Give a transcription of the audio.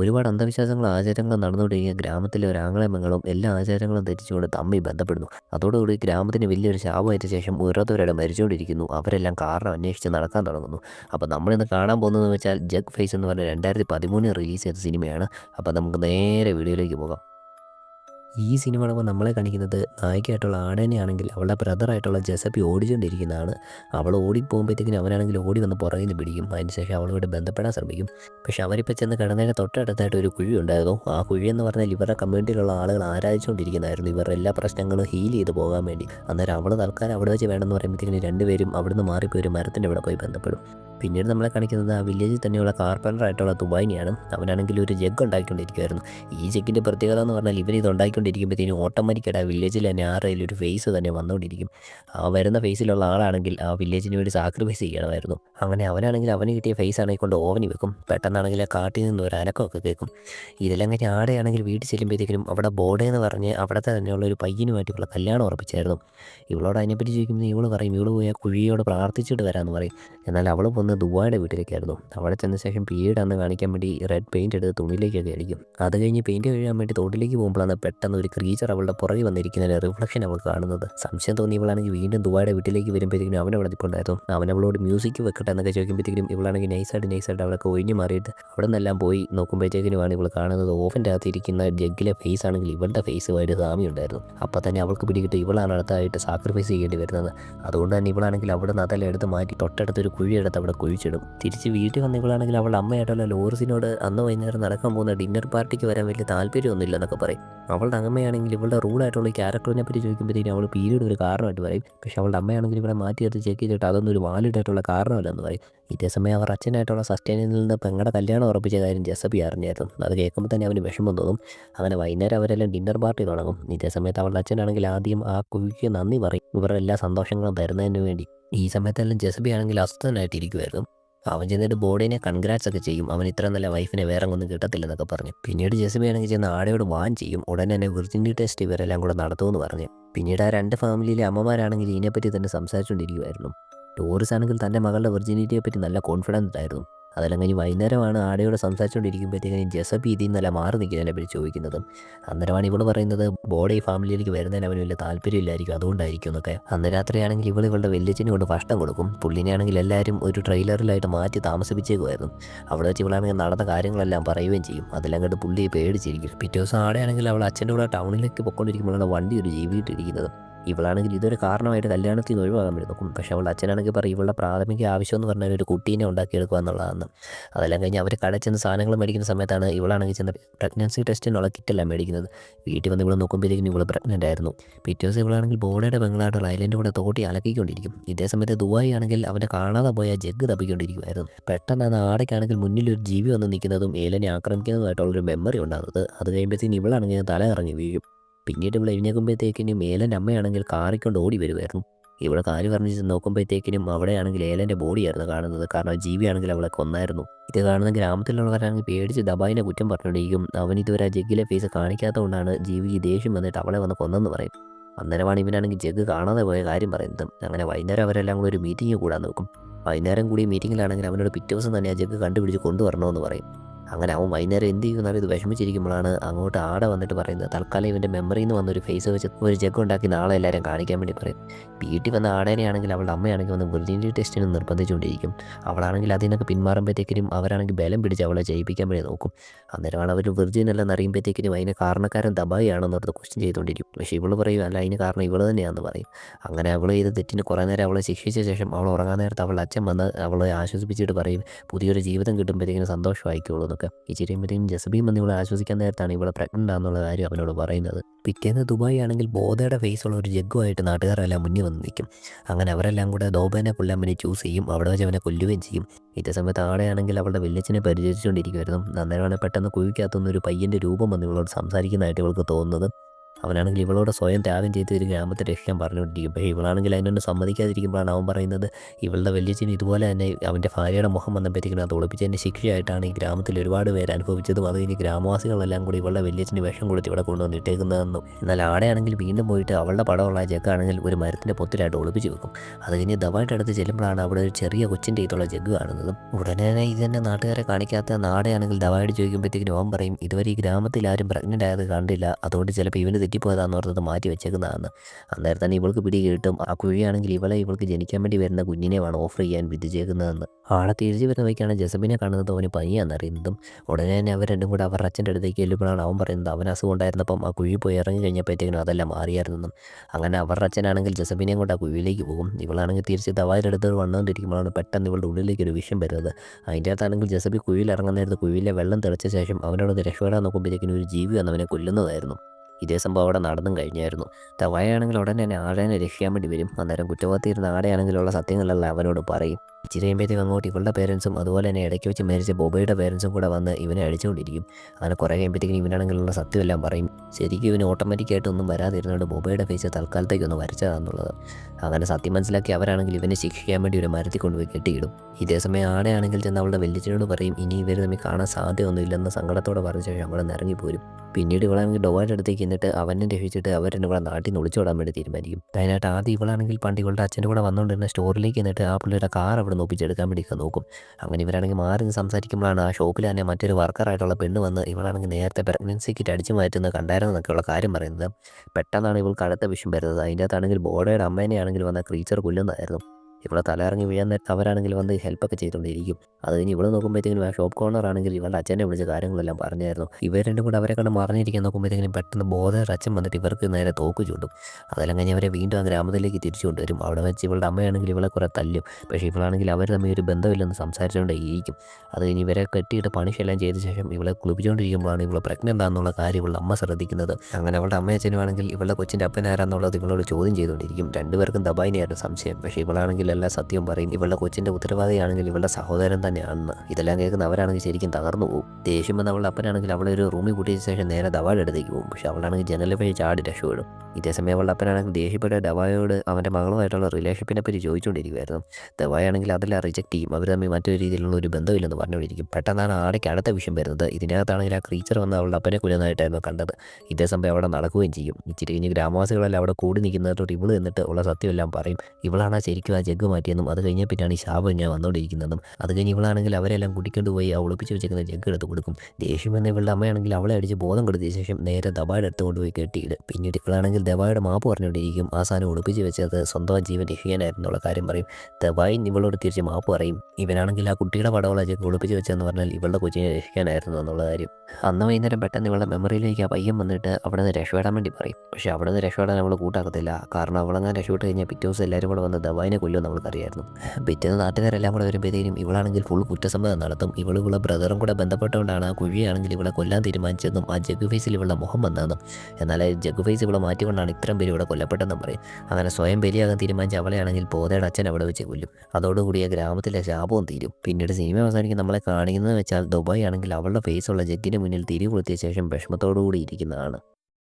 ഒരുപാട് അന്ധവിശ്വാസങ്ങളും ആചാരങ്ങളും നടന്നുകൊണ്ടിരിക്കുക ഗ്രാമത്തിലെ ഒരു ആംഗ്ലമംഗളും എല്ലാ ആചാരങ്ങളും തെറ്റിച്ചുകൊണ്ട് തമ്മി ബന്ധപ്പെടുന്നു. അതോടുകൂടി ഗ്രാമത്തിന് വലിയൊരു ശാപമായിട്ട് ശേഷം ഓരോരുത്തരുടെ മരിച്ചുകൊണ്ടിരിക്കുന്നു. അവരെല്ലാം കാരണം അന്വേഷിച്ച് നടക്കാൻ തുടങ്ങുന്നു. അപ്പോൾ നമ്മളിന്ന് കാണാൻ പോകുന്നതെന്ന് വെച്ചാൽ ജഗ് ഫേസ് എന്ന് പറഞ്ഞ രണ്ടായിരത്തി പതിമൂന്നിൽ റിലീസ് ചെയ്ത സിനിമയാണ്. അപ്പോൾ നമുക്ക് നേരെ വീഡിയോയിലേക്ക് പോകാം. ഈ സിനിമ നമ്മളെ കാണിക്കുന്നത്. നായികയായിട്ടുള്ള ആടനെയാണെങ്കിൽ അവളുടെ ബ്രദറായിട്ടുള്ള ജസപ്പി ഓടിച്ചുകൊണ്ടിരിക്കുന്നതാണ് അവൾ ഓടിപ്പോകുമ്പോഴത്തേക്കിനും അവനാണെങ്കിൽ ഓടി വന്ന് പുറകിൽ പിടിക്കും. അതിനുശേഷം അവളോട് ബന്ധപ്പെടാൻ ശ്രമിക്കും. പക്ഷെ അവരിപ്പോൾ ചെന്ന് കിടന്നതിന്റെ തൊട്ടടുത്തായിട്ട് ഒരു കുഴി ഉണ്ടായിരുന്നു. ആ കുഴി എന്ന് പറഞ്ഞാൽ ഇവരുടെ കമ്മ്യൂണിറ്റിയിലുള്ള ആളുകൾ ആരാധിച്ചുകൊണ്ടിരിക്കുന്നതായിരുന്നു. ഇവരുടെ എല്ലാ പ്രശ്നങ്ങളും ഹീൽ ചെയ്ത് പോകാൻ വേണ്ടി. അന്നേരം അവൾ തൽക്കാലം അവിടെ വെച്ച് വേണമെന്ന് പറയുമ്പോഴത്തേക്കിനും രണ്ടുപേരും അവിടുന്ന് മാറിപ്പോയി ഒരു മരത്തിന്റെ ഇവിടെ പോയി ബന്ധപ്പെടും. പിന്നീട് നമ്മളെ കാണിക്കുന്നത് ആ വില്ലേജിൽ തന്നെയുള്ള കാർപ്പന്റർ ആയിട്ടുള്ള ദുബായിനെയാണ്. അവനാണെങ്കിൽ ഒരു ജഗ് ഉണ്ടാക്കിക്കൊണ്ടിരിക്കുമായിരുന്നു ഈ ജഗ്ഗിന്റെ പ്രത്യേകത എന്ന് പറഞ്ഞാൽ ഇവർ ഇത് ഉണ്ടാക്കിക്കൊണ്ടിരിക്കുമ്പോഴത്തേനും ഓട്ടോമാറ്റിക്കായിട്ട് ആ വില്ലേജിൽ തന്നെ ആരെങ്കിലും ഒരു ഫേസ് തന്നെ വന്നുകൊണ്ടിരിക്കും. ആ വരുന്ന ഫേസിലുള്ള ആളാണെങ്കിൽ ആ വില്ലേജിന് വേണ്ടി സാക്രിഫൈസ് ചെയ്യണമായിരുന്നു. അങ്ങനെ അവനാണെങ്കിൽ അവന് കിട്ടിയ ഫേസ് ആണെങ്കിൽ കൊണ്ട് ഓവനി വെക്കും. പെട്ടെന്നാണെങ്കിൽ ആ കാട്ടിൽ നിന്ന് ഒരു അനക്കമൊക്കെ കേൾക്കും. ഇതെല്ലാം കഴിഞ്ഞ് ആടെയാണെങ്കിൽ വീട്ടിൽ ചെല്ലുമ്പോഴത്തേക്കും അവിടെ ബോർഡേ എന്ന് പറഞ്ഞ് അവിടുത്തെ തന്നെയുള്ള ഒരു പയ്യനുമായിട്ടുള്ള കല്യാണം ഉറപ്പിച്ചായിരുന്നു. ഇവളോട് അതിനെപ്പറ്റി ചോദിക്കുമ്പോൾ ഇവൾ പറയും ഇവൾ പോയി ആ കുഴിയോട് പ്രാർത്ഥിച്ചിട്ട് വരാമെന്ന് പറയും. എന്നാൽ അവൾ പോകുന്നത് ദുബായുടെ വീട്ടിലേക്കായിരുന്നു. അവിടെ ചെന്ന ശേഷം പീരീഡ് അന്ന് കാണിക്കാൻ വേണ്ടി റെഡ് പെയിന്റ് എടുത്ത് തുണിയിലേക്കൊക്കെ അടിക്കും. അത് കഴിഞ്ഞ് പെയിന്റ് കഴിയാൻ വേണ്ടി തോട്ടിലേക്ക് പോകുമ്പോഴാണ് പെട്ടെന്ന് ഒരു ക്രീച്ചർ അവളുടെ പുറകിൽ വന്നിരിക്കുന്ന റിഫ്ലക്ഷൻ അവൾ കാണുന്നത്. സംശയം തോന്നി ഇവളാണെങ്കിൽ വീണ്ടും ദുബായുടെ വീട്ടിലേക്ക് വരുമ്പോഴത്തേക്കും അവൻ അവിടെ നിൽപ്പുണ്ടായിരുന്നു അവൻ അവളോട് മ്യൂസിക് വെക്കട്ടെ എന്നൊക്കെ ചോദിക്കുമ്പോഴത്തേക്കും ഇവളാണെങ്കിൽ നൈസായിട്ട് നൈസായിട്ട് അവളൊക്കെ ഒഴിഞ്ഞു മാറിയിട്ട് അവിടെ നിന്നെല്ലാം പോയി നോക്കുമ്പോഴത്തേക്കിനുമാണ് ഇവൾ കാണുന്നത്. ഓവന്റെ അകത്തിരിക്കുന്ന ജഗ്ഗിലെ ഫേസ് ആണെങ്കിൽ ഇവളുടെ ഫേസുമായിട്ട് സാമി ഉണ്ടായിരുന്നു. അപ്പോൾ തന്നെ അവൾക്ക് പിടികിട്ട് ഇവളാണ് അടുത്തായിട്ട് സാക്രിഫൈസ് ചെയ്യേണ്ടി വരുന്നത്. അതുകൊണ്ട് തന്നെ ഇവളാണെങ്കിൽ അവിടെ നിന്ന് അതെല്ലാം എടുത്ത് മാറ്റി കുഴി എടുത്ത് അവിടെ കുഴിച്ചിടും. തിരിച്ച് വീട്ടിൽ വന്ന ഇവളാണെങ്കിൽ അവളുടെ അമ്മയായിട്ടുള്ള ലോറിസിനോട് അന്ന് വൈകുന്നേരം നടക്കാൻ പോകുന്ന ഡിന്നർ പാർട്ടിക്ക് വരാൻ വലിയ താല്പര്യമൊന്നുമില്ല എന്നൊക്കെ പറയും. അവളുടെ അമ്മയാണെങ്കിൽ ഇവളുടെ റൂഡായിട്ടുള്ള ക്യാരക്ടറിനെ പറ്റി ചോദിക്കുമ്പോഴത്തേക്കും അവൾ പീരീഡ് ഒരു കാരണമായിട്ട് പറയും. പക്ഷേ അവളുടെ അമ്മയാണെങ്കിൽ ഇവിടെ മാറ്റി എടുത്ത് ചെക്ക് ചെയ്തിട്ട് അതൊന്നും ഒരു വാലിഡ് ആയിട്ടുള്ള കാരണമല്ലെന്ന് പറയും. ഇതേ സമയം അവർ അച്ഛനായിട്ടുള്ള സസ്റ്റൈനിൽ നിന്ന് പെങ്ങളുടെ കല്യാണം ഉറപ്പിച്ച കാര്യം ജെസബി അറിഞ്ഞായിരുന്നു. അത് കേൾക്കുമ്പോൾ തന്നെ അവന് വിഷമം തോന്നും. അങ്ങനെ വൈകുന്നേരം അവരെല്ലാം ഡിന്നർ പാർട്ടി തുടങ്ങും. ഇതേ സമയത്ത് അവളുടെ അച്ഛനാണെങ്കിൽ ആദ്യം ആ കുഴിക്ക് നന്ദി പറയും. ഇവരുടെ എല്ലാ സന്തോഷങ്ങളും തരുന്നതിന് വേണ്ടി. ഈ സമയത്തെല്ലാം ജെസബി ആണെങ്കിൽ അസ്വസ്ഥനായിട്ടിരിക്കുമായിരുന്നു അവൻ ചെന്നിട്ട് ബോഡിനെ കൺഗ്രാറ്റ്സ് ഒക്കെ ചെയ്യും. അവൻ ഇത്ര നല്ല വൈഫിനെ വേറെ ഒന്നും കിട്ടത്തില്ലെന്നൊക്കെ പറഞ്ഞു. പിന്നീട് ജെസിബി ആണെങ്കിൽ ചെന്ന് ആടയോട് വാൻ ചെയ്യും. ഉടനെ തന്നെ വിർജിനിറ്റി ടെസ്റ്റ് ഇവരെല്ലാം കൂടെ നടത്തുമെന്ന് പറഞ്ഞു. പിന്നീട് ആ രണ്ട് ഫാമിലിയിലെ അമ്മമാരാണെങ്കിൽ ഇതിനെപ്പറ്റി തന്നെ സംസാരിച്ചുകൊണ്ടിരിക്കുമായിരുന്നു ടോറിസ് ആണെങ്കിൽ തന്റെ മകളുടെ വിർജിനിറ്റിയെ പറ്റി നല്ല കോൺഫിഡൻസ് ആയിരുന്നു. അതെല്ലാം കഴിഞ്ഞ് വൈകുന്നേരമാണ് ആടയോട് സംസാരിച്ചുകൊണ്ടിരിക്കുമ്പോഴത്തേക്കും ജസബി ഇതിൽ നിന്നല്ല മാറി നിൽക്കുന്നതിനെ പറ്റി ചോദിക്കുന്നത്. അന്നേരമാണ് ഇവൾ പറയുന്നത് ബോഡി ഫാമിലിയിലേക്ക് വരുന്നതിന് അവന് വലിയ താല്പര്യമില്ലായിരിക്കും അതുകൊണ്ടായിരിക്കും എന്നൊക്കെ. അന്ന് രാത്രിയാണെങ്കിൽ ഇവൾ ഇവളുടെ വെല്ലിച്ചിന് കൊണ്ട് ഭക്ഷണം കൊടുക്കും. പുള്ളിനെ ആണെങ്കിൽ എല്ലാവരും ഒരു ട്രെയിലറിലായിട്ട് മാറ്റി താമസിപ്പിച്ചേക്കുമായിരുന്നു. അവിടെ വെച്ച് ഇവളാണെങ്കിൽ നടന്ന കാര്യങ്ങളെല്ലാം പറയുകയും ചെയ്യും. അതെല്ലാം കണ്ട് പുള്ളി പേടിച്ചിരിക്കും. പിറ്റേ ദിവസം ആടെയാണെങ്കിൽ അവൾ അച്ഛന്റെ കൂടെ ടൗണിലേക്ക് പൊക്കൊണ്ടിരിക്കുമ്പോഴാണ് വണ്ടി ഒരു ജീവിയിട്ടിരിക്കുന്നത് ഇവളാണെങ്കിൽ ഇതൊരു കാരണമായിട്ട് കല്യാണത്തിൽ നിന്ന് ഒഴിവാകാൻ നോക്കും പക്ഷേ അവളുടെ അച്ഛനാണെങ്കിൽ പറയും ഇവളുടെ പ്രാഥമിക ആവശ്യം എന്ന് പറഞ്ഞാൽ ഒരു കുട്ടീനെ ഉണ്ടാക്കിയെടുക്കുക എന്നുള്ളതാണ് അതെല്ലാം കഴിഞ്ഞ് അവർ കടയിൽ ചെന്ന് സാധനങ്ങൾ മേടിക്കുന്ന സമയത്താണ് ഇവളാണെങ്കിൽ ചെന്ന് പ്രഗ്നൻസി ടെസ്റ്റിനുള്ള കിറ്റെല്ലാം മേടിക്കുന്നത്. വീട്ടിൽ വന്ന് ഇവിടെ നോക്കുമ്പോഴത്തേക്കും ഇവൾ പ്രഗ്നന്റ് ആയിരുന്നു. പിറ്റേ ദിവസം ഇവളാണെങ്കിൽ ബോർഡയുടെ ബംഗ്ലാട്ടുള്ള ഐലൻഡ് കൂടെ തോട്ടി അലക്കിക്കൊണ്ടിരിക്കും. ഇതേ സമയത്ത് ദുബായി ആണെങ്കിൽ അവനെ കാണാതെ പോയ ജഗ് തപ്പിക്കൊണ്ടിരിക്കുമായിരുന്നു പെട്ടെന്ന് ആടയ്ക്കാണെങ്കിൽ മുന്നിൽ ഒരു ജീവി വന്ന് നിൽക്കുന്നതും ഏലനെ ആക്രമിക്കുന്നതുമായിട്ടുള്ളൊരു മെമ്മറി ഉണ്ടാകുന്നത്. അത് കഴിയുമ്പോഴത്തേക്കും ഇവളാണെങ്കിൽ തല ഇറങ്ങി വീഴും. പിന്നീട് ഇവിടെ എഴുന്നേക്കുമ്പോഴത്തേക്കിനും ഏലന്റെ അമ്മയാണെങ്കിൽ കാറിക്കൊണ്ട് ഓടി വരുമായിരുന്നു ഇവിടെ കാൽ പറഞ്ഞ് നോക്കുമ്പോഴത്തേക്കിനും അവിടെയാണെങ്കിൽ ഏലന്റെ ബോഡിയായിരുന്നു കാണുന്നത്. കാരണം ജീവിയാണെങ്കിൽ അവളെ കൊന്നായിരുന്നു. ഇത് കാണുന്ന ഗ്രാമത്തിലുള്ളവരാണെങ്കിൽ പേടിച്ച് ദബായിനെ കുറ്റം പറഞ്ഞുകൊണ്ടിരിക്കും. അവൻ ഇതുവരെ ആ ജഗ്ഗിലെ ഫേസ് കാണിക്കാത്തതുകൊണ്ടാണ് ജീവിക്ക് ദേഷ്യം വന്നിട്ട് അവളെ വന്ന് കൊന്നെന്ന് പറയും. അന്നേരമാണ് ഇവനാണെങ്കിൽ ജഗ് കാണാതെ പോയ കാര്യം പറയുന്നത്. അങ്ങനെ വൈകുന്നേരം അവരെല്ലാം കൂടി ഒരു മീറ്റിംഗ് കൂടാൻ നോക്കും. വൈകുന്നേരം കൂടി മീറ്റിങ്ങിലാണെങ്കിൽ അവനോട് പിറ്റേ ദിവസം തന്നെ ആ ജഗ് കണ്ടുപിടിച്ച് കൊണ്ടുവരണമെന്ന് പറയും. അങ്ങനെ അവൻ വൈകുന്നേരം എന്ത് ചെയ്യുമെന്നാലും ഇത് വിഷമിച്ചിരിക്കുമ്പോഴാണ് അങ്ങോട്ട് ആട വന്നിട്ട് പറയുന്നത്. തൽക്കാലം ഇവന്റെ മെമ്മറിയിൽ നിന്ന് വന്നൊരു ഫേസ് വെച്ച് ഒരു ജഗ് ഉണ്ടാക്കി നാളെ എല്ലാവരും കാണിക്കാൻ വേണ്ടി പറയും. വീട്ടിൽ വന്ന ആടേനെയാണെങ്കിൽ അവളുടെ അമ്മയാണെങ്കിൽ വന്ന് വെർജിനിറ്റി ടെസ്റ്റിന് നിർബന്ധിച്ചുകൊണ്ടിരിക്കും. അവളാണെങ്കിൽ അതിൽ നിന്നൊക്കെ പിന്മാറുമ്പോഴത്തേക്കിനും അവരാണെങ്കിൽ ബലം പിടിച്ച് അവളെ ജയിപ്പിക്കാൻ വേണ്ടി നോക്കും. അന്നേരമാണ് അവർ വെർജിൻ എല്ലാം അറിയുമ്പോഴത്തേക്കിനും അതിന് കാരണക്കാരൻ ദബായി ആണെന്നോർത്ത് ക്വസ്റ്റ്യൻ ചെയ്തുകൊണ്ടിരിക്കും. പക്ഷേ ഇവൾ പറയും അല്ല അതിന് കാരണം ഇവൾ തന്നെയാണെന്ന് പറയും. അങ്ങനെ അവൾ ചെയ്ത തെറ്റിന് കുറേ നേരം അവളെ ശിക്ഷിച്ച ശേഷം അവൾ ഉറങ്ങാൻ നേരത്ത് അവളുടെ അച്ഛൻ വന്ന് അവളെ ആശ്വസിപ്പിച്ചിട്ട് പറയും പുതിയൊരു ജീവിതം കിട്ടുമ്പോഴത്തേക്കിനും സന്തോഷമായിക്കോളൂ എന്നൊക്കെ ഈ ചെറിയുമ്പോഴത്തേക്കും ജസബീം എന്ന് ഇവളെ ആശ്വസിക്കാൻ നേരത്താണ് ഇവളെ പ്രഗ്നന്റ് ആണെന്നുള്ള കാര്യം അവനോട് പറയുന്നത്. പിറ്റേന്ന് ദുബായ് ആണെങ്കിൽ ബോധയുടെ ഫേസുള്ള ഒരു ജഗ്ഗുമായിട്ട് നാട്ടുകാരെല്ലാം മുന്നിൽ വന്ന് നിൽക്കും. അങ്ങനെ അവരെല്ലാം കൂടെ ദോബേനെ കൊല്ലാൻ വേണ്ടി ചൂസ് ചെയ്യും. അവിടെ വെച്ച് അവനെ കൊല്ലുകയും ചെയ്യും. ഇതേ സമയത്ത് ആടെയാണെങ്കിൽ അവളുടെ വില്ലച്ചിനെ പരിചരിച്ചുകൊണ്ടിരിക്കുമായിരുന്നു അന്നേരമാണ് പെട്ടെന്ന് കുഴിക്കകത്തുനിന്ന് ഒരു പയ്യന്റെ രൂപം വന്ന് ഇവളോട് സംസാരിക്കുന്നതായിട്ട് ഇവൾക്ക് തോന്നുന്നത്. അവനാണെങ്കിൽ ഇവളോട് സ്വയം ത്യാഗം ചെയ്ത് ഒരു ഗ്രാമത്തെ രക്ഷിക്കാൻ പറഞ്ഞുകൊണ്ടിരിക്കും. പക്ഷേ ഇവളാണെങ്കിൽ അതിനൊന്നും സമ്മതിക്കാതിരിക്കുമ്പോഴാണ് അവൻ പറയുന്നത് ഇവളുടെ വലിയച്ഛൻ ഇതുപോലെ തന്നെ അവന്റെ ഭാര്യയുടെ മുഖം വന്നപ്പോഴത്തേക്കിനും അത് ഒളിപ്പിച്ചതിന്റെ ശിക്ഷയായിട്ടാണ് ഈ ഗ്രാമത്തിൽ ഒരുപാട് പേര് അനുഭവിച്ചതും അത് കഴിഞ്ഞ് ഗ്രാമവാസികളെല്ലാം കൂടി ഇവളുടെ വലിയച്ഛന് വിഷം കൊടുത്ത് ഇവിടെ കൊണ്ടുവന്ന് ഇട്ടേക്കുന്നതെന്നും എന്നാൽ ആടെയാണെങ്കിൽ വീണ്ടും പോയിട്ട് അവളുടെ പടമുള്ള ജഗ്ഗാണെങ്കിൽ ഒരു മരത്തിന്റെ പൊത്തിലായിട്ട് ഒളിപ്പിച്ച് വെക്കും. അത് കഴിഞ്ഞ് ദവായിട്ട് അടുത്ത് ചെല്ലുമ്പോഴാണ് അവിടെ ഒരു ചെറിയ കൊച്ചിന്റെ ഇതുള്ള ജഗ്ഗ് കാണുന്നതും. ഉടനെ തന്നെ ഇത് തന്നെ നാട്ടുകാരെ കാണിക്കാത്ത നാടെയാണെങ്കിൽ ദവായിട്ട് ചോദിക്കുമ്പോഴത്തേക്കിനും അവൻ പറയും ഇതുവരെ ഈ ഗ്രാമത്തിൽ ആരും പ്രഗ്നന്റ് ആയത് കണ്ടില്ല. അതുകൊണ്ട് ചിലപ്പോൾ ഇവന് തെറ്റിപ്പോയതാന്ന് ഓർത്തത് മാറ്റി വെച്ചേക്കുന്നതാണ്. അന്നേരം തന്നെ ഇവൾക്ക് പിടി കിട്ടും. ആ കുഴിയാണെങ്കിൽ ഇവളെ ഇവൾക്ക് ജനിക്കാൻ വേണ്ടി വരുന്ന കുഞ്ഞിനെ വേണം ഓഫർ ചെയ്യാൻ വിധിച്ചേക്കുന്നതെന്ന്. ആളെ തിരിച്ചു വരുന്ന വഴിക്കാണ് ജസബിനെ കാണുന്നത്. അവന് പനിയാണെന്നറിയുന്നതും ഉടനെ തന്നെ അവർ രണ്ടും കൂടെ അവരുടെ അച്ഛന്റെ അടുത്തേക്ക് ചെല്ലുമ്പോഴാണ് അവൻ പറയുന്നത് അവൻ അസുഖം ഉണ്ടായിരുന്നപ്പം ആ കുഴി പോയി ഇറങ്ങി കഴിഞ്ഞപ്പോഴത്തേക്കിനും അതെല്ലാം മാറിയായിരുന്നെന്നും. അങ്ങനെ അവരുടെ അച്ഛനാണെങ്കിൽ ജസബിനെയും കൊണ്ട് ആ കുഴിയിലേക്ക് പോകും. ഇവളാണെങ്കിൽ തിരിച്ച് ദവായുടെ അടുത്ത് വന്നുകൊണ്ടിരിക്കുമ്പോഴാണ് പെട്ടെന്ന് ഇവളുടെ ഉള്ളിലേക്ക് ഒരു വിഷം വരുന്നത്. അതിന്റെ അകത്താണെങ്കിൽ ജസബി കുഴിയിൽ ഇറങ്ങുന്ന കുഴിയിലെ വെള്ളം തെളിച്ച ശേഷം അവനോട് രക്ഷപ്പെടാൻ നോക്കുമ്പോഴത്തേക്കിനും ഒരു ജീവി വന്നവനെ കൊല്ലുന്നതായിരുന്നു. ഇതേ സംഭവം അവിടെ നടന്നും കഴിഞ്ഞായിരുന്നു. തവായാണെങ്കിൽ ഉടനെ തന്നെ ആടേനെ രക്ഷിക്കാൻ വേണ്ടി വരും. അന്നേരം കുറ്റവാത്തി ഇരുന്ന ആടെയാണെങ്കിലുള്ള സത്യങ്ങളെല്ലാം അവനോട് പറയും. ഇച്ചിരി കഴിയുമ്പോഴത്തേക്ക് അങ്ങോട്ട് ഇവളുടെ പേരൻസും അതുപോലെ തന്നെ ഇടയ്ക്ക് വെച്ച് മരിച്ച ബോബയുടെ പേരൻസും കൂടെ വന്ന് ഇവനെ അടിച്ചുകൊണ്ടിരിക്കും അങ്ങനെ കുറേ കഴിയുമ്പോഴത്തേക്കും ഇവനാണെങ്കിലുള്ള സത്യമെല്ലാം പറയും. ശരിക്കും ഇവന് ഓട്ടോമാറ്റിക്കായിട്ട് ഒന്നും വരാതിരുന്നുകൊണ്ട് ബോബയുടെ ഫേസ് തൽക്കാലത്തേക്ക് ഒന്ന് വരച്ചതാണെന്നുള്ളത് അങ്ങനെ സത്യം മനസ്സിലാക്കി അവരാണെങ്കിൽ ഇവനെ ശിക്ഷിക്കാൻ വേണ്ടി ഒരു മരത്തിൽ കൊണ്ടുപോയി കെട്ടിയിടും. ഇതേ സമയം ആടെയാണെങ്കിൽ ചെന്ന് അവളുടെ വെല്ലിച്ചനോട് പറയും ഇനി ഇവർ തമ്മിൽ കാണാൻ സാധ്യമൊന്നുമില്ലെന്ന സങ്കടത്തോടെ പറഞ്ഞ ശേഷം അവിടെ നിന്ന് ഇറങ്ങിപ്പോരും. പിന്നീട് ഇവളാണെങ്കിൽ ഡോവാന്റെ അടുത്തേക്ക് എന്നിട്ട് അവനെ രക്ഷിച്ചിട്ട് അവരെന്നെ ഇവിടെ നാട്ടിൽ നിന്ന് ഒളിച്ചോടാൻ വേണ്ടി തീരുമാനിക്കും. അതിനായിട്ട് ആദ്യം ഇവളാണെങ്കിൽ പണ്ട് ഇവളുടെ അച്ഛന്റെ കൂടെ വന്നുകൊണ്ടിരുന്ന സ്റ്റോറിലേക്ക് എന്നിട്ട് ആ പുള്ളിയുടെ കാർ അവിടെ നിന്ന് ഒപ്പിച്ചെടുക്കാൻ വേണ്ടിയൊക്കെ നോക്കും. അങ്ങനെ ഇവരാണെങ്കിൽ മാറി നിന്ന് സംസാരിക്കുമ്പോഴാണ് ആ ഷോപ്പിൽ തന്നെ മറ്റൊരു വർക്കറായിട്ടുള്ള പെണ്ണ് വന്ന് ഇവളാണെങ്കിൽ നേരത്തെ പ്രഗ്നൻസി കിറ്റ് അടിച്ചു മാറ്റുന്നത് കണ്ടായിരുന്നൊക്കെയുള്ള കാര്യം പറയുന്നത്. പെട്ടെന്നാണ് ഇവൾക്ക് അടുത്ത വിഷയം വരുന്നത്. അതിന്റെ അകത്താണെങ്കിൽ ബോഡയുടെ അമ്മേനെയാണെങ്കിൽ വന്ന ക്രീച്ചർ കൊല്ലുന്നതായിരുന്നു. ഇവളെ തലയിറങ്ങി വീഴാൻ നേരത്തെ അവരാണെങ്കിൽ വന്ന് ഹെൽപ്പൊക്കെ ചെയ്തുകൊണ്ടിരിക്കും. അത് കഴിഞ്ഞ് ഇവിടെ നോക്കുമ്പോഴത്തേക്കും ആ ഷോപ്പ് കോർണർ ആണെങ്കിൽ ഇവളുടെ അച്ഛനെ വിളിച്ച കാര്യങ്ങളെല്ലാം പറഞ്ഞായിരുന്നു. ഇവർ രണ്ടും കൂടെ അവരെ കണ്ട് മറിഞ്ഞിരിക്കാൻ നോക്കുമ്പോഴത്തേക്കും പെട്ടെന്ന് ബോധയുടെ അച്ഛൻ വന്നിട്ട് ഇവർക്ക് നേരെ തോക്ക് ചൂണ്ടും. അതെല്ലാം കഴിഞ്ഞ് അവരെ വീണ്ടും ആ ഗ്രാമത്തിലേക്ക് തിരിച്ചു കൊണ്ടുവരും അവിടെ വെച്ച് ഇവളുടെ അമ്മയാണെങ്കിൽ ഇവളെ കുറേ തല്ലും. പക്ഷേ ഇവളാണെങ്കിൽ അവർ തമ്മിൽ ഒരു ബന്ധമില്ലെന്ന് സംസാരിച്ചുകൊണ്ടേ ഇരിക്കും അത് കഴിഞ്ഞ് ഇവരെ കെട്ടിയിട്ട് പണിഷെല്ലാം ചെയ്ത ശേഷം ഇവളെ കുളിപ്പിച്ചുകൊണ്ടിരിക്കുമ്പോഴാണ് ഇവളെ പ്രഗ്നന്റ് ആണെന്നുള്ള കാര്യം ഇവളുടെ അമ്മ ശ്രദ്ധിക്കുന്നത്. അങ്ങനെ അവളുടെ അമ്മയച്ഛനുമാണെങ്കിൽ ഇവളുടെ കൊച്ചിന്റെ അപ്പനാരാന്നുള്ളത് ഇവളോട് ചോദ്യം ചെയ്തുകൊണ്ടിരിക്കും. രണ്ടുപേർക്കും ദബായിനെയായിരുന്നു സംശയം. പക്ഷേ ഇവളാണെങ്കിൽ എല്ലാ സത്യം പറയും. ഇവളുടെ കൊച്ചിന്റെ ഉത്തരവാദിയാണെങ്കിൽ ഇവളുടെ സഹോദരൻ തന്നെയാണെന്ന്. ഇതെല്ലാം കേൾക്കുന്ന അവരാണെങ്കിൽ ശരിക്കും തകർന്നു പോകും ദേഷ്യം വന്ന അവളുടെ അപ്പനാണെങ്കിൽ അവളെ ഒരു റൂമിൽ കൂട്ടിയ ശേഷം നേരെ ദവായുടെ അടുത്തേക്ക് പോകും. പക്ഷേ അവളാണെങ്കിൽ ജനലിൽ വഴി ചാടി രക്ഷപ്പെടും. ഇതേസമയം അവളുടെ അപ്പനാണെങ്കിൽ ദേഷ്യപ്പെട്ട ദവായോട് അവന്റെ മകളുമായിട്ടുള്ള റിലേഷൻഷിപ്പിനെ പറ്റി ചോദിച്ചുകൊണ്ടിരിക്കുമായിരുന്നു ദവായാണെങ്കിൽ അതെല്ലാം റിജക്ട് ചെയ്യും അവർ തമ്മിൽ മറ്റൊരു രീതിയിലുള്ള ഒരു ബന്ധമില്ലെന്ന് പറഞ്ഞുകൊണ്ടിരിക്കും. പെട്ടെന്നാണ് ആടയ്ക്ക് അടുത്ത വിഷയം വരുന്നത്. ഇതിനകത്താണെങ്കിൽ ആ ക്രീച്ചർ വന്ന് അവളുടെ അപ്പനെ കൊല്ലുന്നതായിട്ടായിരുന്നു കണ്ടത്. ഇതേ സമയം അവിടെ നടക്കുകയും ചെയ്യും. ഇച്ചിരി കഴിഞ്ഞ് ഗ്രാമവാസികളെല്ലാം അവിടെ കൂടി നിൽക്കുന്നതോട്ട് ഇവൾ എന്നിട്ട് ഉള്ള സത്യമെല്ലാം പറയും. ഇവളാണ് ശരിക്കും ആ ജഗ് മാറ്റിയെന്നും അത് കഴിഞ്ഞ പിന്നാണ് ഈ ശാപം ഇങ്ങനെ വന്നുകൊണ്ടിരിക്കുന്നതും അത് കഴിഞ്ഞ് ഇവളാണെങ്കിൽ അവരെല്ലാം കുടിക്കൊണ്ട് പോയി ആ ഒളിപ്പിച്ച് വെച്ചിരിക്കുന്ന ജഗ് എടുത്ത് കൊടുക്കും. ദേഷ്യം എന്ന ഇവളുടെ അമ്മയാണെങ്കിൽ അവളെ അടിച്ച് ബോധം കൊടുത്തിയ ശേഷം നേരെ ദബായുടെ അടുത്ത് കൊണ്ടുപോയി കെട്ടിയിടും. പിന്നീട് ഇവളാണെങ്കിൽ ദബായുടെ മാപ്പ് പറഞ്ഞുകൊണ്ടിരിക്കും. ആ സാധനം ഒളിപ്പിച്ച് വെച്ചത് സ്വന്തം ജീവൻ രക്ഷിക്കാനായിരുന്നുള്ള കാര്യം പറയും. ദബായി ഇവളോട് തിരിച്ച് മാപ്പ് പറയും. ഇവനാണെങ്കിൽ ആ കുട്ടിയുടെ പടവള ജഗ് ഒളിപ്പിച്ച് വെച്ചതെന്ന് പറഞ്ഞാൽ ഇവളുടെ കൊച്ചിനെ രക്ഷിക്കാനായിരുന്നു എന്നുള്ള കാര്യം. അന്ന് വൈകുന്നേരം പെട്ടെന്ന് ഇവളുടെ മെമ്മറിയിലേക്ക് ആ പയ്യൻ വന്നിട്ട് അവിടെ നിന്ന് രക്ഷപ്പെടാൻ വേണ്ടി പറയും. പക്ഷേ അവിടെ നിന്ന് രക്ഷപ്പെടാൻ അവൾ കൂട്ടാക്കത്തില്ല. കാരണം അവളങ്ങനെ രക്ഷപ്പെട്ട് കഴിഞ്ഞാൽ പിറ്റേ ദിവസം എല്ലാവരും കൂടെ വന്ന് ദബായിനെ കൊല്ലുമെന്ന് അവൾക്കറിയായിരുന്നു പിറ്റേന്ന് നാട്ടുകാരെല്ലാം കൂടെ വരുമ്പോഴത്തേക്കും ഇവളാണെങ്കിൽ ഫുൾ കുറ്റസമ്മതം നടത്തും. ഇവൾ ബ്രദറും കൂടെ ബന്ധപ്പെട്ടുകൊണ്ടാണ് ആ കുഴിയാണെങ്കിൽ ഇവളെ കൊല്ലാൻ തീരുമാനിച്ചതെന്നും ആ ജഗ് ഫേസിൽ ഇവളുടെ മുഖം വന്നതെന്നും. എന്നാൽ ആ ജഗ് ഫേസ് ഇവളെ മാറ്റിക്കൊണ്ടാണ് ഇത്രയും പേര് ഇവിടെ കൊല്ലപ്പെട്ടതെന്നും പറയും. അങ്ങനെ സ്വയം ബലിയാകാൻ തീരുമാനിച്ച അവളെയാണെങ്കിൽ പോതയുടെ അച്ഛൻ അവിടെ വെച്ച് കൊല്ലും. അതോടുകൂടി ആ ഗ്രാമത്തിലെ ശാപവും തീരും. പിന്നീട് സിനിമ അവസാനിക്കും. നമ്മളെ കാണിക്കുന്നത് വെച്ചാൽ ദുബായ് ആണെങ്കിൽ അവളുടെ ഫേസുള്ള ജഗ്ഗിന് മുന്നിൽ തിരി കൊളുത്തിയ ശേഷം വിഷമത്തോടു കൂടി ഇരിക്കുന്നതാണ്.